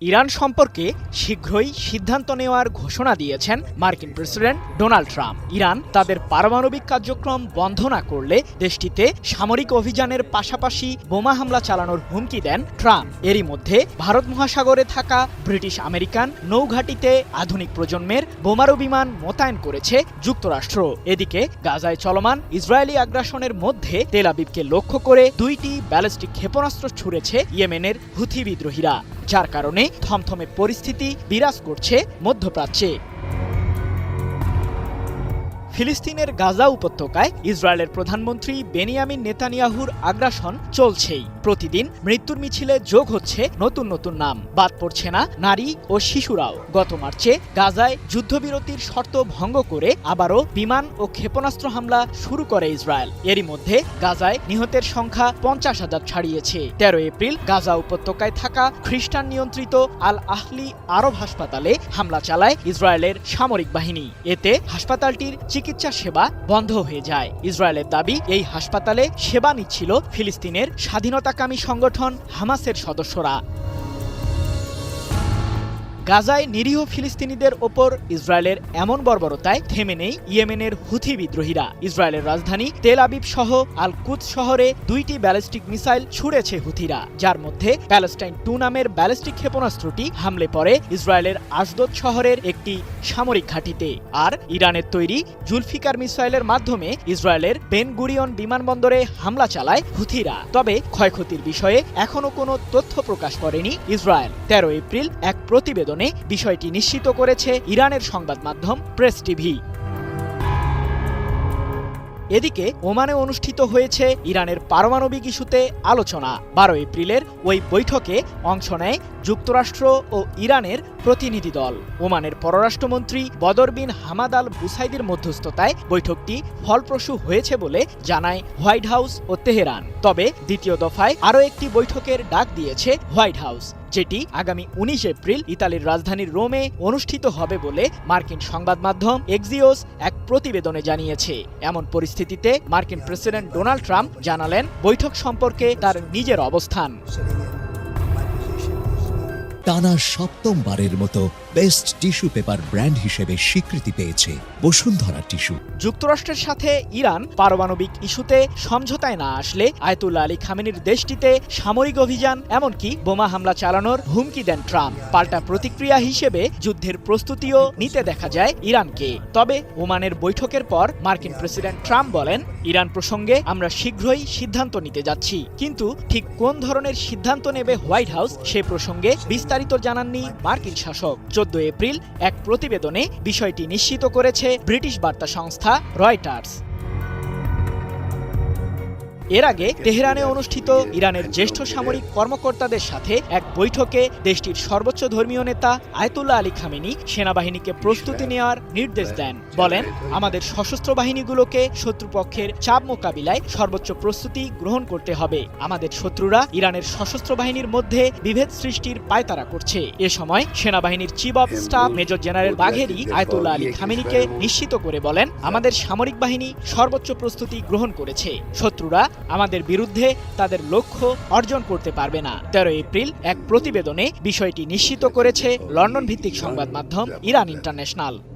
Iran সম্পর্কে শীঘ্রই সিদ্ধান্ত নেওয়ার ঘোষণা দিয়েছেন মার্কিন প্রেসিডেন্ট ডোনাল্ড ট্রাম্প। ইরান তাদের পারমাণবিক কার্যক্রম বন্ধ না করলে দেশটিতে সামরিক অভিযানের পাশাপাশি বোমা হামলা চালানোর হুমকি দেন ট্রাম্প। এরই মধ্যে ভারত মহাসাগরে থাকা ব্রিটিশ আমেরিকান নৌঘাটিতে আধুনিক প্রজন্মের বোমারু বিমান মোতায়েন করেছে যুক্তরাষ্ট্র। এদিকে গাজায় চলমান ইসরায়েলি আগ্রাসনের মধ্যে তেল আবিবকে লক্ষ্য করে দুইটি ব্যালিস্টিক ক্ষেপণাস্ত্র ছুড়েছে ইয়েমেনের হুথি বিদ্রোহীরা। যার কারণে থমথমে পরিস্থিতি বিরাজ করছে মধ্যপ্রাচ্যে। ফিলিস্তিনের গাজা উপত্যকায় ইসরায়েলের প্রধানমন্ত্রী বেনিয়ামিন নেতানিয়াহুর আগ্রাসন চলছেই। প্রতিদিন মৃত্যুর মিছিলে যোগ হচ্ছে নতুন নতুন নাম। বাদ পড়ছে না নারী ও শিশুরাও। গত মার্চে গাজায় যুদ্ধবিরতির শর্ত ভঙ্গ করে আবারও বিমান ও ক্ষেপণাস্ত্র হামলা শুরু করে ইসরায়েল। এরই মধ্যে গাজায় নিহতের সংখ্যা পঞ্চাশ হাজার ছাড়িয়েছে। তেরো এপ্রিল গাজা উপত্যকায় থাকা খ্রিস্টান নিয়ন্ত্রিত আল আহলি আরব হাসপাতালে হামলা চালায় ইসরায়েলের সামরিক বাহিনী। এতে হাসপাতালটির চিকিৎসা সেবা বন্ধ হয়ে যায়। ইসরায়েলের দাবি, এই হাসপাতালে সেবা নিচ্ছিল ফিলিস্তিনের স্বাধীনতাকামী সংগঠন হামাসের সদস্যরা। গাজায় নিরীহ ফিলিস্তিনিদের ওপর ইসরায়েলের এমন বর্বরতায় থেমে নেই ইয়েমেনের হুথি বিদ্রোহীরা। ইসরায়েলের রাজধানী তেল আবিব সহ আল কুদ শহরে দুইটি ব্যালিস্টিক মিসাইল ছুড়েছে হুথিরা, যার মধ্যে প্যালেস্টাইন টু নামের ব্যালিস্টিক ক্ষেপণাস্ত্রটি হামলে পড়ে ইসরায়েলের আশদোদ শহরের একটি সামরিক ঘাঁটিতে। আর ইরানের তৈরি জুলফিকার মিসাইলের মাধ্যমে ইসরায়েলের বেন গুরিয়ন বিমানবন্দরে হামলা চালায় হুথিরা। তবে ক্ষয়ক্ষতির বিষয়ে এখনও কোনো তথ্য প্রকাশ করেনি ইসরায়েল। তেরো এপ্রিল এক প্রতিবেদনে বিষয়টি নিশ্চিত করেছে ইরানের সংবাদ মাধ্যম প্রেস টিভি। এদিকে ওমানে অনুষ্ঠিত হয়েছে ইরানের পারমাণবিক ইস্যুতে আলোচনা। বারো এপ্রিলের ওই বৈঠকে অংশ নেয় যুক্তরাষ্ট্র ও ইরানের প্রতিনিধি দল। ওমানের পররাষ্ট্রমন্ত্রী বদর বিন হামাদ আল বুসাইদির মধ্যস্থতায় বৈঠকটি ফলপ্রসূ হয়েছে বলে জানায় হোয়াইট হাউস ও তেহরান। তবে দ্বিতীয় দফায় আরও একটি বৈঠকের ডাক দিয়েছে হোয়াইট হাউস। যেটি আগামী উনিশ এপ্রিল ইতালির রাজধানী রোমে অনুষ্ঠিত হবে বলে মার্কিন সংবাদ মাধ্যম এক্সিওস এক প্রতিবেদনে জানিয়েছে। এমন পরিস্থিতিতে মার্কিন প্রেসিডেন্ট ডোনাল্ড ট্রাম্প জানালেন বৈঠক সম্পর্কে তার নিজের অবস্থান। টানা সপ্তমবারের মতো বেস্ট টিস্যু পেপার ব্র্যান্ড হিসেবে স্বীকৃতি পেয়েছে বসুন্ধরা টিস্যু। যুক্তরাষ্ট্রের সাথে ইরান পারমাণবিক ইস্যুতে সমঝোতায় না আসলে আয়তুল্লাহ আলী খামেনির দেশটিতে সামরিক অভিযান, এমনকি বোমা হামলা চালানোর হুমকি দেন ট্রাম্প। পাল্টা প্রতিক্রিয়া হিসেবে যুদ্ধের প্রস্তুতিও নিতে দেখা যায় ইরানকে। তবে ওমানের বৈঠকের পর মার্কিন প্রেসিডেন্ট ট্রাম্প বলেন, ইরান প্রসঙ্গে আমরা শীঘ্রই সিদ্ধান্ত নিতে যাচ্ছি। কিন্তু ঠিক কোন ধরনের সিদ্ধান্ত নেবে হোয়াইট হাউস সে প্রসঙ্গে বিস্তারিত জানাননি মার্কিন শাসক। চোদ্দ এপ্রিল এক প্রতিবেদনে বিষয়টি নিশ্চিত করেছে ব্রিটিশ বার্তা সংস্থা রয়টার্স। এর আগে তেহরানে অনুষ্ঠিত ইরানের জ্যেষ্ঠ সামরিক কর্মকর্তাদের সাথে এক বৈঠকে দেশটির সর্বোচ্চ ধর্মীয় নেতা আয়তুল্লাহ আলী খামেনি সেনাবাহিনীকে প্রস্তুতি নেওয়ার নির্দেশ দেন। বলেন, আমাদের সশস্ত্র বাহিনীগুলোকে শত্রুপক্ষের চাপ মোকাবিলায় সর্বোচ্চ প্রস্তুতি গ্রহণ করতে হবে। আমাদের শত্রুরা ইরানের সশস্ত্র বাহিনীর মধ্যে বিভেদ সৃষ্টির পায়তারা করছে। এ সময় সেনাবাহিনীর chief of staff major general Bagheri Ayatollah Ali খামেনিকে নিশ্চিত করে বলেন, আমাদের সামরিক বাহিনী সর্বোচ্চ প্রস্তুতি গ্রহণ করেছে। শত্রুরা আমাদের বিরুদ্ধে তাদের লক্ষ্য অর্জন করতে পারবে না। তেরো এপ্রিল এক প্রতিবেদনে বিষয়টি নিশ্চিত করেছে লন্ডন ভিত্তিক সংবাদ মাধ্যম ইরান ইন্টারন্যাশনাল।